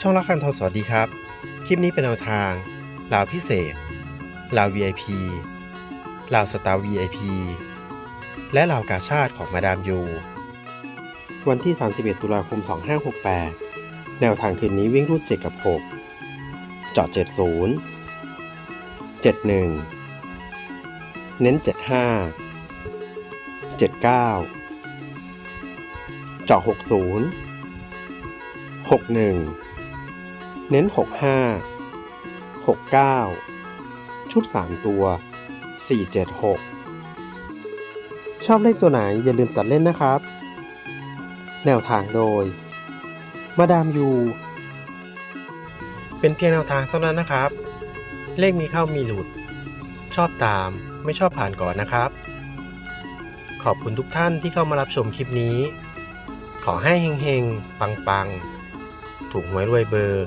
ช่องรักคันทองสวัสดีครับ คลิปนี้เป็นแนวทางลาวพิเศษลาว VIP ลาวสตาร์ VIP และลาวกาชาติของมาดามยู วันที่ 31 ตุลาคม 2568 แนวทางคืนนี้วิ่งรุ่น7กับ 6 เจาะ 70 71 เน้น 75 79 เจาะ 60 61 เน้น 65 69 ชุด 3 ตัว 476 ชอบเลขตัวไหนอย่าลืมตัดเล่นนะครับ แนวทางโดย มาดามยู เป็นเพียงแนวทางเท่านั้นนะครับ เลขมีเข้ามีหลุด ชอบตามไม่ชอบผ่านก่อนนะครับ ขอบคุณทุกท่านที่เข้ามารับชมคลิปนี้ ขอให้เฮงๆ ปังๆ ถูกหวยรวยเบอร์